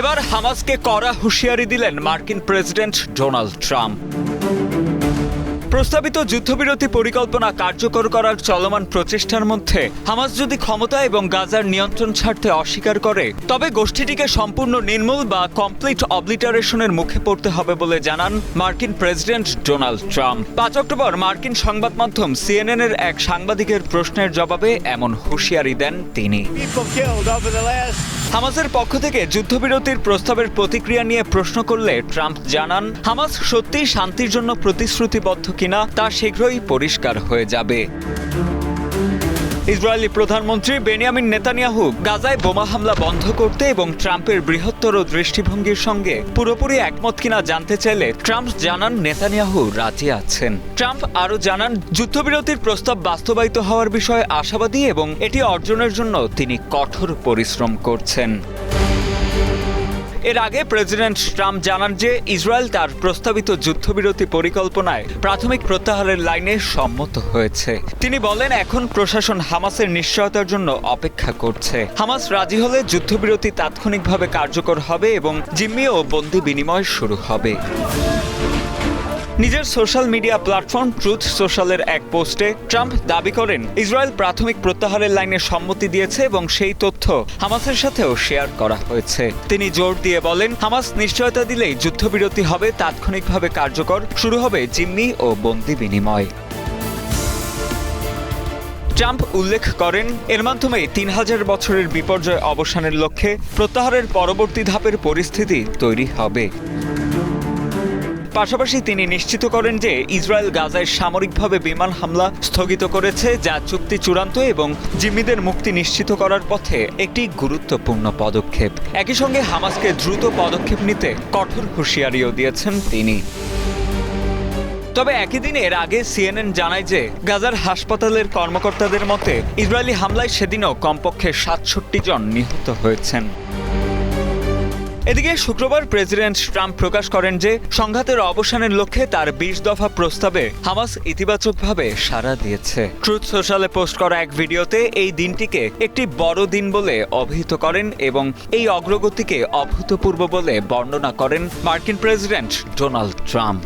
এবার হামাসকে কড়া হুঁশিয়ারি দিলেন মার্কিন প্রেসিডেন্ট ডোনাল্ড ট্রাম্প। প্রস্তাবিত যুদ্ধবিরতি পরিকল্পনা কার্যকর করার চলমান প্রচেষ্টার মধ্যে হামাস যদি ক্ষমতা এবং গাজার নিয়ন্ত্রণ ছাড়তে অস্বীকার করে, তবে গোষ্ঠীটিকে সম্পূর্ণ নির্মূল বা কমপ্লিট অবলিটারেশনের মুখে পড়তে হবে বলে জানান মার্কিন প্রেসিডেন্ট ডোনাল্ড ট্রাম্প। পাঁচ অক্টোবর মার্কিন সংবাদ মাধ্যম সিএনএন এর এক সাংবাদিকের প্রশ্নের জবাবে এমন হুঁশিয়ারি দেন তিনি। হামাসের পক্ষ থেকে যুদ্ধবিরতির প্রস্তাবের প্রতিক্রিয়া নিয়ে প্রশ্ন করলে ট্রাম্প জানান, হামাস সত্যিই শান্তির জন্য প্রতিশ্রুতিবদ্ধ কিনা তা শীঘ্রই পরিষ্কার হয়ে যাবে। ইসরায়েলি প্রধানমন্ত্রী বেনিয়ামিন নেতানিয়াহু গাজায় বোমা হামলা বন্ধ করতে এবং ট্রাম্পের বৃহত্তর দৃষ্টিভঙ্গির সঙ্গে পুরোপুরি একমত কিনা জানতে চাইলে ট্রাম্প জানান নেতানিয়াহু রাজি আছেন। ট্রাম্প আরও জানান, যুদ্ধবিরতির প্রস্তাব বাস্তবায়িত হওয়ার বিষয়ে আশাবাদী এবং এটি অর্জনের জন্য তিনি কঠোর পরিশ্রম করছেন। এর আগে প্রেসিডেন্ট ট্রাম্প জানান যে ইসরায়েল তার প্রস্তাবিত যুদ্ধবিরতি পরিকল্পনায় প্রাথমিক প্রত্যাহারের লাইনে সম্মত হয়েছে। তিনি বলেন, এখন প্রশাসন হামাসের নিশ্চয়তার জন্য অপেক্ষা করছে। হামাস রাজি হলে যুদ্ধবিরতি তাৎক্ষণিকভাবে কার্যকর হবে এবং জিম্মি ও বন্দি বিনিময় শুরু হবে। নিজের সোশ্যাল মিডিয়া প্ল্যাটফর্ম ট্রুথ সোশ্যালের এক পোস্টে ট্রাম্প দাবি করেন, ইসরায়েল প্রাথমিক প্রত্যাহারের লাইনে সম্মতি দিয়েছে এবং সেই তথ্য হামাসের সাথেও শেয়ার করা হয়েছে। তিনি জোর দিয়ে বলেন, হামাস নিশ্চয়তা দিলেই যুদ্ধবিরতি হবে, তাৎক্ষণিকভাবে কার্যকর, শুরু হবে জিম্মি ও বন্দি বিনিময়। ট্রাম্প উল্লেখ করেন, এর মাধ্যমে তিন হাজার বছরের বিপর্যয় অবসানের লক্ষ্যে প্রত্যাহারের পরবর্তী ধাপের পরিস্থিতি তৈরি হবে। পাশাপাশি তিনি নিশ্চিত করেন যে ইসরায়েল গাজায় সামরিকভাবে বিমান হামলা স্থগিত করেছে, যা চুক্তি চূড়ান্ত এবং জিম্মিদের মুক্তি নিশ্চিত করার পথে একটি গুরুত্বপূর্ণ পদক্ষেপ। একই সঙ্গে হামাসকে দ্রুত পদক্ষেপ নিতে কঠোর হুঁশিয়ারিও দিয়েছেন তিনি। তবে একই দিন এর আগে সিএনএন জানায় যে গাজার হাসপাতালের কর্মকর্তাদের মতে, ইসরায়েলি হামলায় সেদিনও কমপক্ষে সাতষট্টি জন নিহত হয়েছেন। এদিকে শুক্রবার প্রেসিডেন্ট ট্রাম্প প্রকাশ করেন যে সংঘাতের অবসানের লক্ষ্যে তার বিশ দফা প্রস্তাবে হামাস ইতিবাচকভাবে সাড়া দিয়েছে। ট্রুথ সোশ্যালে পোস্ট করা এক ভিডিওতে এই দিনটিকে একটি বড় দিন বলে অভিহিত করেন এবং এই অগ্রগতিকে অভূতপূর্ব বলে বর্ণনা করেন মার্কিন প্রেসিডেন্ট ডোনাল্ড ট্রাম্প।